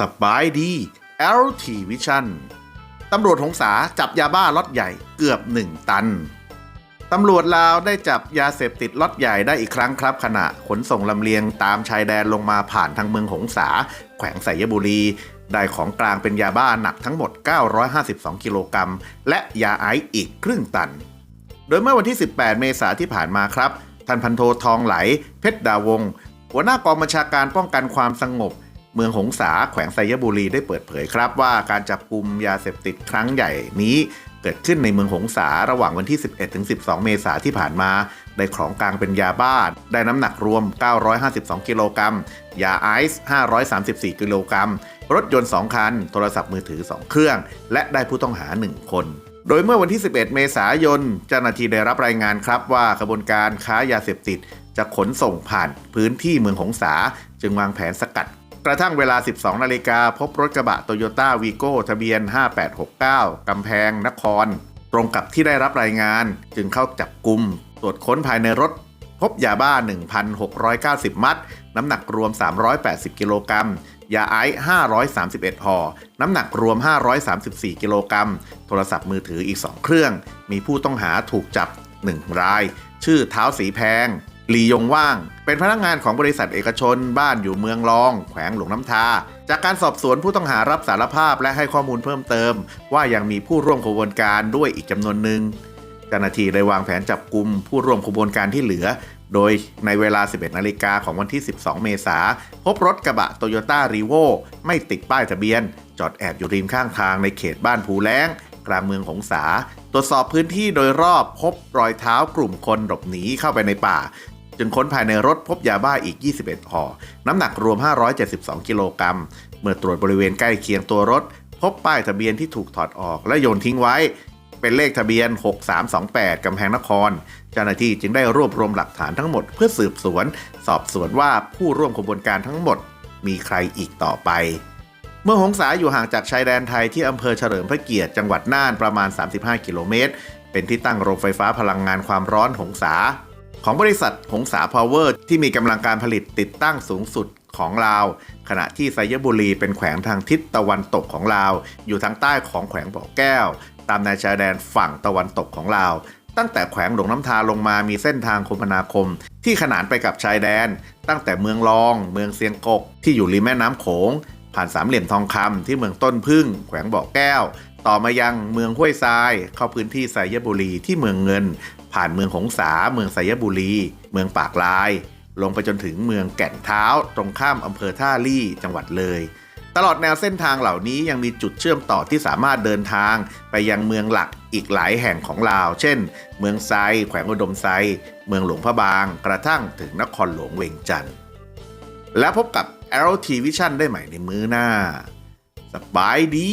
สบายดี LT Vision ตำรวจหงสาจับยาบ้าล็อตใหญ่เกือบ 1 ตัน ตำรวจลาวได้จับยาเสพติดล็อตใหญ่ได้อีกครั้งครับ ขณะขนส่งลำเลียงตามชายแดนลงมาผ่านทางเมืองหงสา แขวงไสยบุรี ได้ของกลางเป็นยาบ้าหนักทั้งหมด 952 กิโลกรัม และยาไอซ์อีกครึ่งตัน โดยเมื่อวันที่ 18 เมษายนที่ผ่านมาครับ ท่านพันโททองไหล เพชรดาวง หัวหน้ากองบัญชาการป้องกันความสงบ เมืองหงสาแขวงไซยบุรีได้เปิดเผยครับว่าการจับกลุ่มยาเสพติดครั้งใหญ่นี้ เกิดขึ้นในเมืองหงสาระหว่างวันที่ 11 ถึง 12 เมษายนที่ผ่านมา ได้ของกลางเป็นยาบ้า ได้น้ำหนักรวม 952 กิโลกรัม ยาไอซ์ 534 กิโลกรัม รถยนต์ 2 คัน โทรศัพท์มือถือ 2 เครื่อง และได้ผู้ต้องหา 1 คนโดยเมื่อวันที่ 11 เมษายน เจ้าหน้าที่ได้รับรายงานครับว่าขบวนการค้ายาเสพติดจะขนส่งผ่านพื้นที่เมืองหงสา จึงวางแผนสกัด กระทั่งเวลา 12 นาฬิกาพบรถกระบะโตโยต้าวีโก้ทะเบียน 5869 กำแพงนคร ตรงกับที่ได้รับรายงาน จึงเข้าจับกลุ่มตรวจค้นภายในรถ พบยาบ้า 1,690 มัด น้ำหนักรวม 380 กิโลกรัมยาไอซ์531ห่อ น้ำหนักรวม 534 กิโลกรัม โทรศัพท์มือถืออีก 2 เครื่อง มีผู้ต้องหาถูกจับ 1 ราย ชื่อเท้าสีแพง ลียงว่าง เป็นพนักงานของบริษัทเอกชน บ้านอยู่เมืองรอง แขวงหลวงน้ำทา จากการสอบสวนผู้ต้องหารับสารภาพและให้ข้อมูลเพิ่มเติม ว่ายังมีผู้ร่วมขบวนการด้วยอีกจำนวนหนึ่งเจ้าหน้าที่ได้วางแผนจับกลุ่มผู้ร่วมขบวนการที่เหลือ โดยในเวลา 11 นาฬิกาของวันที่ 12 เมษาพบรถกระบะโตโยต้ารีโวไม่ติดป้ายทะเบียน จอดแอบอยู่ริมข้างทางในเขตบ้านภูแล้งกลางเมืองหงสา ตรวจสอบพื้นที่โดยรอบพบรอยเท้ากลุ่มคนหลบหนีเข้าไปในป่า จึงค้นภายในรถพบยาบ้าอีก 21ห่อ น้ำหนักรวม 572 กิโลกรัม เมื่อตรวจบริเวณใกล้เคียงตัวรถ พบป้ายทะเบียนที่ถูกถอดออกและโยนทิ้งไว้ เป็นเลขทะเบียน 6328 กำแพงนคร เจ้าหน้าที่จึงได้รวบรวมหลักฐานทั้งหมดเพื่อสืบสวน สอบสวนว่าผู้ร่วมขบวนการทั้งหมดมีใครอีกต่อไป เมื่อหงสาอยู่ห่างจากชายแดนไทยที่อำเภอเฉลิมพระเกียรติจังหวัดน่านประมาณ 35 กิโลเมตร เป็นที่ตั้งโรงไฟฟ้าพลังงานความร้อนหงสา ของบริษัทหงสาพาวเวอร์ ที่มีกำลังการผลิตติดตั้งสูงสุดของลาว ขณะที่ไซยบุรีเป็นแขวงทางทิศตะวันตกของลาว อยู่ทางใต้ของแขวงบ่อแก้ว ตามแนวชายแดนฝั่งตะวันตกของลาว ตั้งแต่แขวงหลวงน้ำทาลงมามีเส้นทางคมนาคม ที่ขนานไปกับชายแดน ตั้งแต่เมืองรอง เมืองเซียงกก ที่อยู่ริมแม่น้ำโขง ผ่านสามเหลี่ยมทองคำที่เมืองต้นพึ่ง แขวงบ่อแก้วต่อมายังเมืองห้วยทราย เข้าพื้นที่ไซยบุรีที่เมืองเงิน ผ่านเมืองหงสา เมืองไซยบุรี เมืองปากลาย ลงไปจนถึงเมืองแก่นเท้า ตรงข้ามอำเภอท่าลี่จังหวัดเลย ตลอดแนวเส้นทางเหล่านี้ยังมีจุดเชื่อมต่อที่สามารถเดินทางไปยังเมืองหลักอีกหลายแห่งของลาว เช่น เมืองไซ แขวงอุดมไซ เมืองหลวงพระบาง กระทั่งถึงนครหลวงเวียงจันทร์แล้วพบกับ LT Vision ได้ใหม่ในมื้อหน้า สบายดี